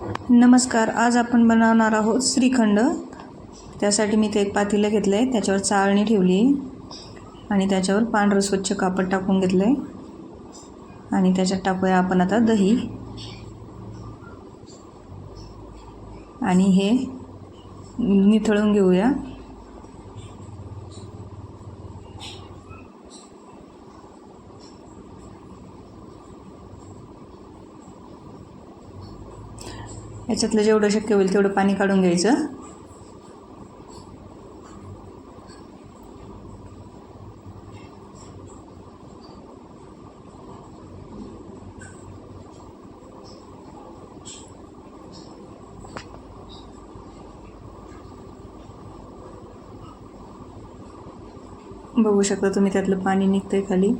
नमस्कार आज आपण बनवणार आहोत श्रीखंड. त्यासाठी मी ते एक पातेलं घेतलं आहे त्याच्यावर चाळणी ठेवली आहे आणि त्याच्यावर पांढरं स्वच्छ कापड टाकून घेतलं आहे आणि त्याच्यात टाकूया आपण आता दही. आणि हे निथळून घेऊया. याच्यातलं जेवढं शक्य होईल तेवढं पाणी काढून घ्यायचं. बघू शकता तुम्ही त्यातलं पाणी निघतंय खाली.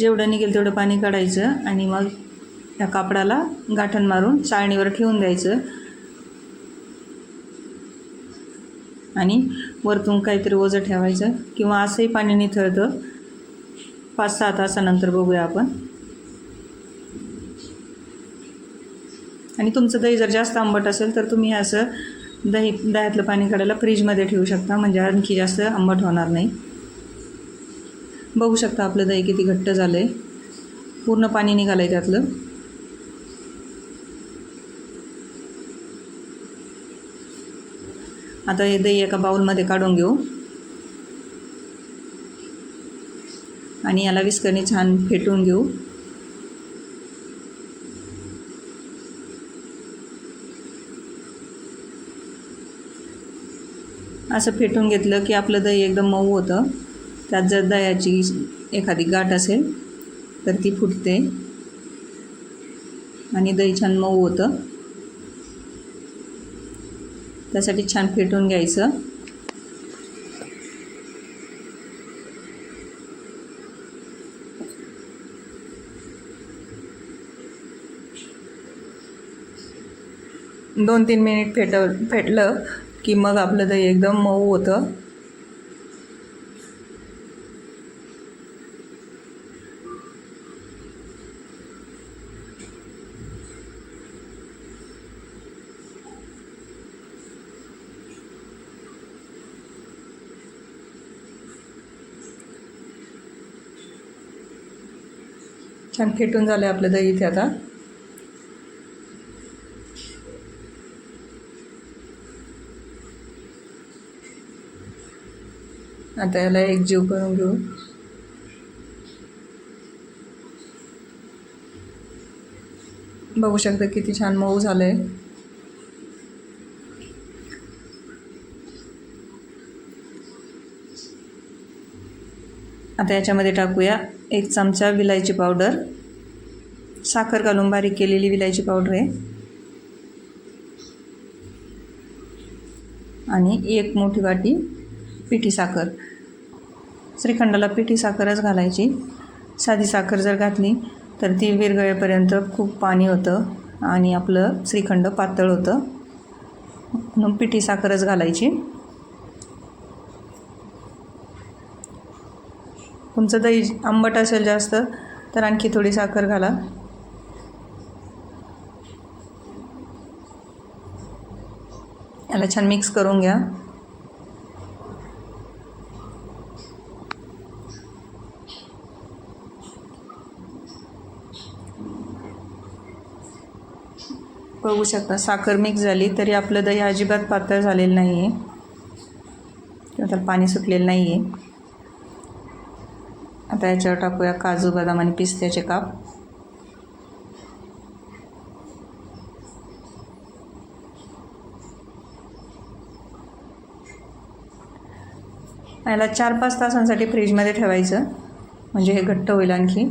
जेवढं निघेल तेवढं पाणी काढायचं आणि मग या कापडाला गाठण मारून चाळणीवर ठेवून द्यायचं. आणि वरतून काहीतरी ओझं ठेवायचं किंवा असंही पाणी निथळतं पाच सहा तासानंतर बघूया आपण. आणि तुमचं दही जर जास्त आंबट असेल तर तुम्ही असं दही दह्यातलं पाणी काढायला फ्रीजमध्ये ठेवू शकता. म्हणजे आणखी जास्त आंबट होणार नाही. बघू शकता आपलं दही किती घट्ट झालं आहे पूर्ण पाणी निघालं आहे त्यातलं. आता हे दही एका बाऊलमध्ये काढून घेऊ. आणि याला विस्करणी छान फेटून घेऊ. असं फेटून घेतलं की आपलं दही एकदम मऊ होतं. त्यात जर दह्याची एखादी गाठ असेल तर ती फुटते. आणि दही छान मऊ होतं. त्यासाठी छान फेटून घ्यायचं. दोन तीन मिनिट फेट फेटलं की मग आपलं दही एकदम मऊ होतं. छान फेटून झालं आहे आपलं दही इथे आता. आता याला एक जीव करून घेऊ. बघू शकता किती छान मऊ झालं आहे आता याच्यामध्ये टाकूया. एक चमचा विलायची पावडर. साखर घालून बारीक केलेली विलायची पावडर आहे. आणि एक मोठी वाटी पिठी साखर. श्रीखंडाला पिठी साखरच घालायची. साधी साखर जर घातली तर ती विरघळेपर्यंत खूप पाणी होतं आणि आपलं श्रीखंड पातळ होतं. म्हणून पिठी साखरच घालायची. तुमचं दही आंबट असेल जास्त तर आणखी थोडी साखर घाला. याला छान मिक्स करून घ्या. बघू शकता साखर मिक्स झाली तरी आपलं दही अजिबात पातळ झालेलं नाही आहे किंवा त्याला पाणी सुटलेलं नाही आहे आता याच्यावर टाकूया काजू बदाम आणि पिस्त्याचे काप. याला चार पाच तासांसाठी फ्रीजमध्ये ठेवायचं. म्हणजे हे घट्ट होईल आणखी.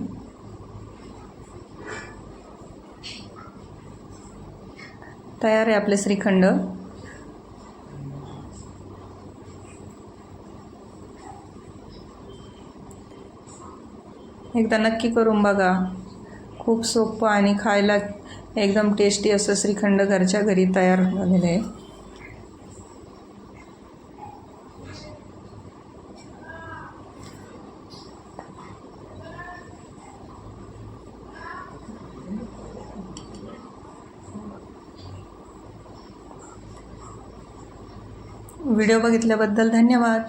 तयार आहे आपले श्रीखंड. एकदा नक्की करून बघा. खूप सोपं आणि खायला एकदम टेस्टी असं श्रीखंड घरच्या घरी तयार झालेलं आहे. व्हिडिओ बघितल्याबद्दल धन्यवाद.